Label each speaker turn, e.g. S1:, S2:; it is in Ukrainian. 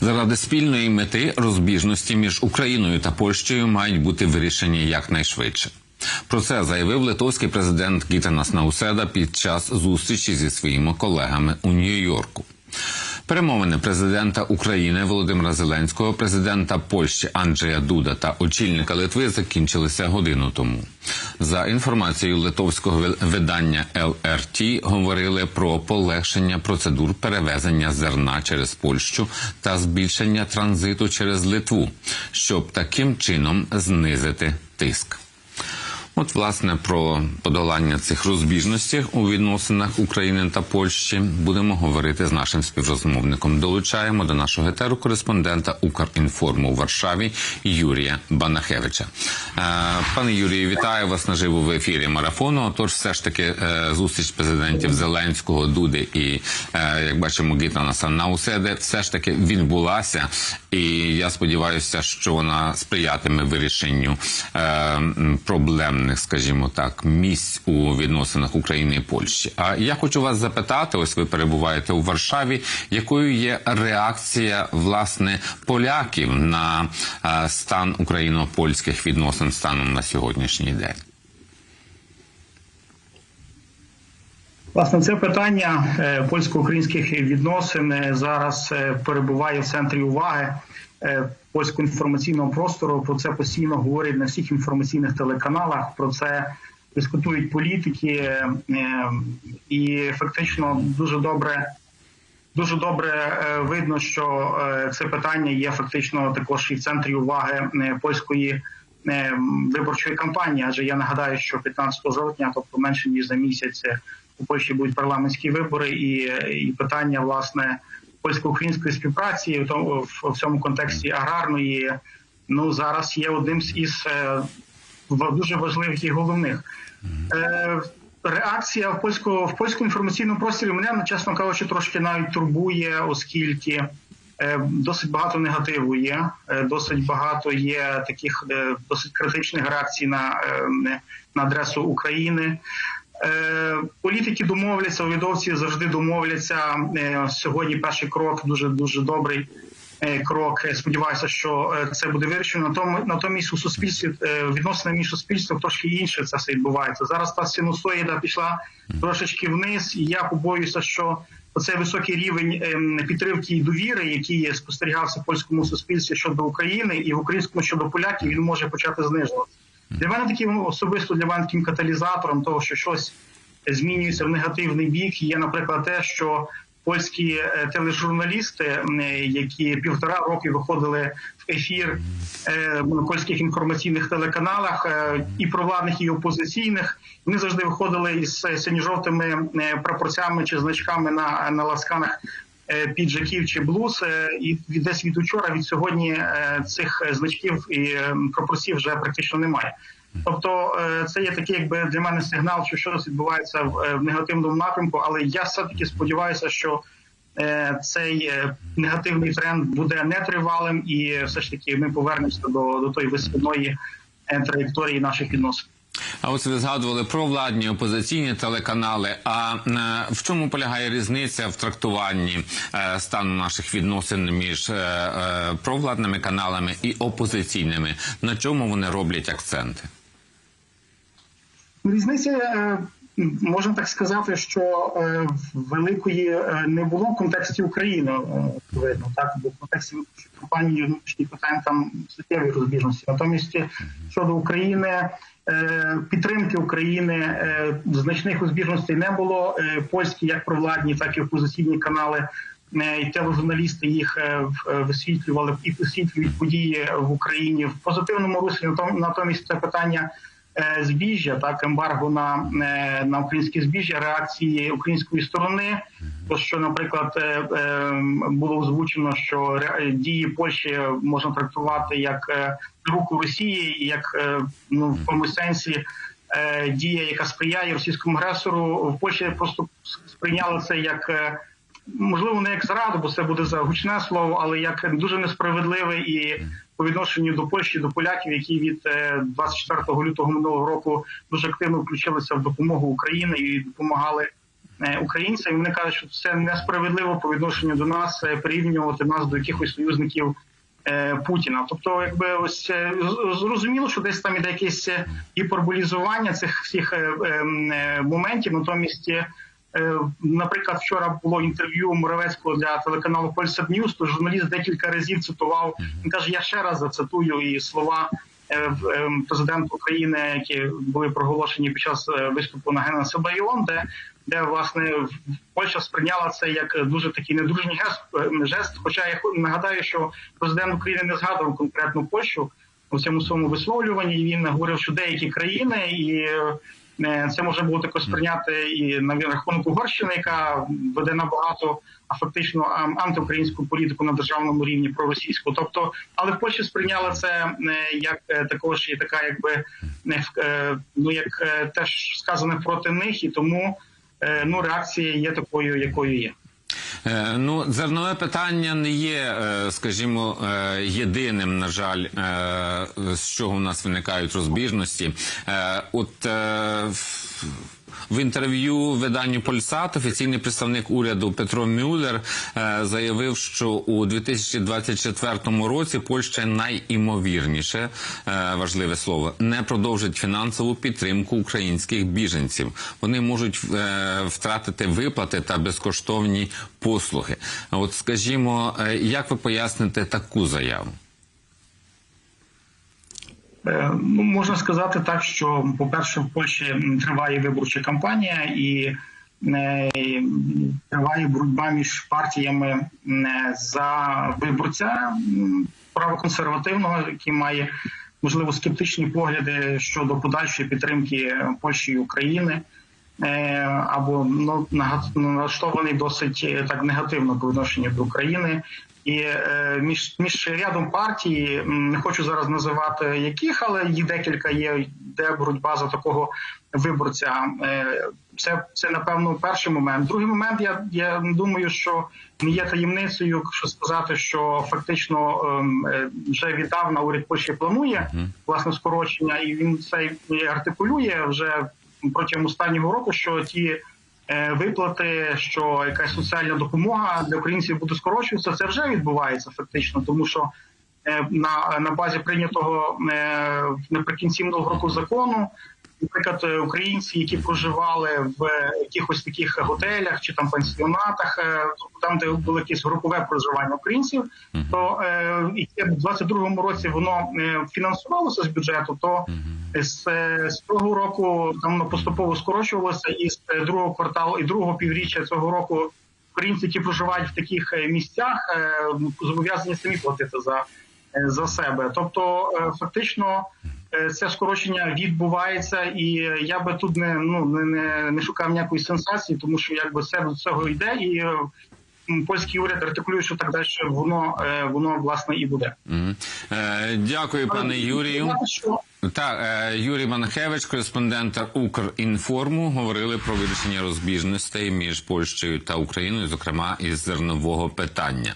S1: Заради спільної мети розбіжності між Україною та Польщею мають бути вирішені якнайшвидше. Про це заявив литовський президент Гітанас Науседа під час зустрічі зі своїми колегами у Нью-Йорку. Перемовини президента України Володимира Зеленського, президента Польщі Анджея Дуда та очільника Литви закінчилися годину тому. За інформацією литовського видання LRT, говорили про полегшення процедур перевезення зерна через Польщу та збільшення транзиту через Литву, щоб таким чином знизити тиск. От, власне, про подолання цих розбіжностей у відносинах України та Польщі будемо говорити з нашим співрозмовником. Долучаємо до нашого етеру кореспондента Укрінформу у Варшаві Юрія Банахевича. Е, Пане Юрію, вітаю вас наживо в ефірі марафону. Тож, все ж таки, е, зустріч президентів Зеленського, Дуди і е, як бачимо, Гітанаса Науседи, все ж таки відбулася, і я сподіваюся, що вона сприятиме вирішенню проблемних, скажімо так, місць у відносинах України і Польщі. А я хочу вас запитати: ось ви перебуваєте у Варшаві. Якою є реакція власне поляків на стан україно-польських відносин станом на сьогоднішній день?
S2: Власне, це питання польсько-українських відносин зараз перебуває в центрі уваги польського інформаційного простору. Про це постійно говорять на всіх інформаційних телеканалах. Про це дискутують політики, і фактично дуже добре. Дуже добре видно, що це питання є фактично також і в центрі уваги польської виборчої кампанії. Адже я нагадаю, що 15 жовтня, тобто менше ніж за місяць, у Польщі будуть парламентські вибори, і, і питання власне польсько-української співпраці в цьому контексті аграрної, ну зараз є одним із дуже важливих і головних. Реакція в польську в польському інформаційному просторі мене чесно кажучи, трошки навіть турбує, оскільки досить багато негативу є. Досить багато є таких досить критичних реакцій на, на адресу України. Політики домовляться, урядовці завжди домовляться. Сьогодні перший крок дуже дуже добрий крок. Сподіваюся, що це буде вирішено. Натомість у суспільстві відносини між суспільством трошки інше це все відбувається. Зараз та синусоїда пішла трошечки вниз, і я побоююся, що оцей високий рівень підтримки і довіри, який спостерігався в польському суспільстві щодо України і в українському щодо поляків, він може почати знижуватися. Для мене таким особисто для мене таким каталізатором того, що щось змінюється в негативний бік. Є, наприклад, те, що польські тележурналісти, які півтора роки виходили в ефір на польських інформаційних телеканалах, і провладних, і опозиційних, вони завжди виходили із синьо-жовтими прапорцями чи значками на, на ласканах. Піджаків чи блуз, і десь від учора, від сьогодні цих значків і пропорцій вже практично немає. Тобто, це є такий, якби для мене сигнал, що щось відбувається в негативному напрямку. Але я все таки сподіваюся, що цей негативний тренд буде нетривалим, і все ж таки ми повернемося до, до тої висвідної траєкторії наших відносин.
S1: А ось ви згадували про владні опозиційні телеканали. А в чому полягає різниця в трактуванні стану наших відносин між провладними каналами і опозиційними? На чому вони роблять акценти?
S2: Різниця можна так сказати, що великої не було в контексті України. Видно так, бо в контексті компанії внутрішніх питань там суттєві розбіжності. Натомість щодо України. Підтримки України значних розбіжностей не було. Польські, як провладні, так і опозиційні канали і тележурналісти їх висвітлювали і висвітлюють події в Україні в позитивному руслі. Натомість це питання збіжжя, так ембарго на на українське збіжжя, реакції української сторони. То що, наприклад, було озвучено, що дії Польщі можна трактувати як руку Росії, як ну в тому сенсі дія, яка сприяє російському агресору, в Польщі просто сприйняли це як. Можливо, не як зраду, бо це буде за гучне слово, але як дуже несправедливе і по відношенню до Польщі, до поляків, які від 24 лютого минулого року дуже активно включилися в допомогу Україні і допомагали е, українцям. І Вони кажуть, що це несправедливо по відношенню до нас е, порівнювати нас до якихось союзників е, Путіна. Тобто, якби ось е, зрозуміло, що десь там іде якесь е, гіперболізування цих всіх е, ем, е, моментів. Натомість, е, е, наприклад, вчора було інтерв'ю Моровецького для телеканалу Польсат Ньюс, то журналіст декілька разів цитував. Він каже: я ще раз зацитую і слова. е, ем, Президента України, які були проголошені під час е, виступу на Геннеса Байон, де де власне Польща сприйняла це як дуже такий недружній е, жест. Хоча я нагадаю, що президент України не згадував конкретну Польщу у цьому своєму висловлюванні. Він говорив, що деякі країни, і е, це може було також сприйняти і на рахунок Угорщини, яка веде набагато а фактично антиукраїнську політику на державному рівні проросійську. Тобто, але в Польщі сприйняли це е, як е, також і така, якби е, ну як е, теж сказане проти них, і тому е, ну реакція є такою, якою є.
S1: Е, Ну, зернове питання не є, е, скажімо, е, єдиним, на жаль, з чого в нас виникають розбіжності. От в- інтерв'ю виданню Польсат офіційний представник уряду Петро Мюллер заявив, що у 2024 році Польща найімовірніше важливе слово не продовжить фінансову підтримку українських біженців. Вони можуть втратити виплати та безкоштовні послуги. От скажімо, е, як ви поясните таку заяву?
S2: Е, Ну, можна сказати так, що, по-перше, в Польщі триває виборча кампанія і е, триває боротьба між партіями за виборця правоконсервативного, який має можливо скептичні погляди щодо подальшої підтримки Польщі і України. Е, Або ну налаштований досить е, так негативно по відношенню до України, і е, між між рядом партій не хочу зараз називати яких, але їх декілька є, де боротьба за такого виборця. Це це напевно перший момент. Другий момент, я я думаю, що не є таємницею, якщо сказати, що фактично ем, вже віддавна уряд Польщі планує власне скорочення, і він це артикулює вже протягом останнього року, що ті е, виплати, що якась соціальна допомога для українців буде скорочуватися, це вже відбувається фактично, тому що е, на, на базі прийнятого е, наприкінці минулого року закону. Наприклад, українці, які проживали в якихось таких готелях чи там пансіонатах, е, там, де було якесь групове проживання українців, то е, і це в 22-му році воно е, фінансувалося з бюджету, то з, е, з того року там воно поступово скорочувалося, і з другого кварталу і другого півріччя цього року українці, які проживають в таких місцях, зобов'язані самі платити за, за себе. Тобто, фактично. Е, Це скорочення відбувається, і я би тут не ну не, не, не шукав ніякої сенсації, тому що якби все до цього йде, і е, польський уряд артикулює, що так далі воно е, воно власне і буде.
S1: Е, Дякую, пане Юрію. Так, Юрій Манахевич, кореспондент Укрінформу, говорили про вирішення розбіжностей між Польщею та Україною, зокрема із зернового питання.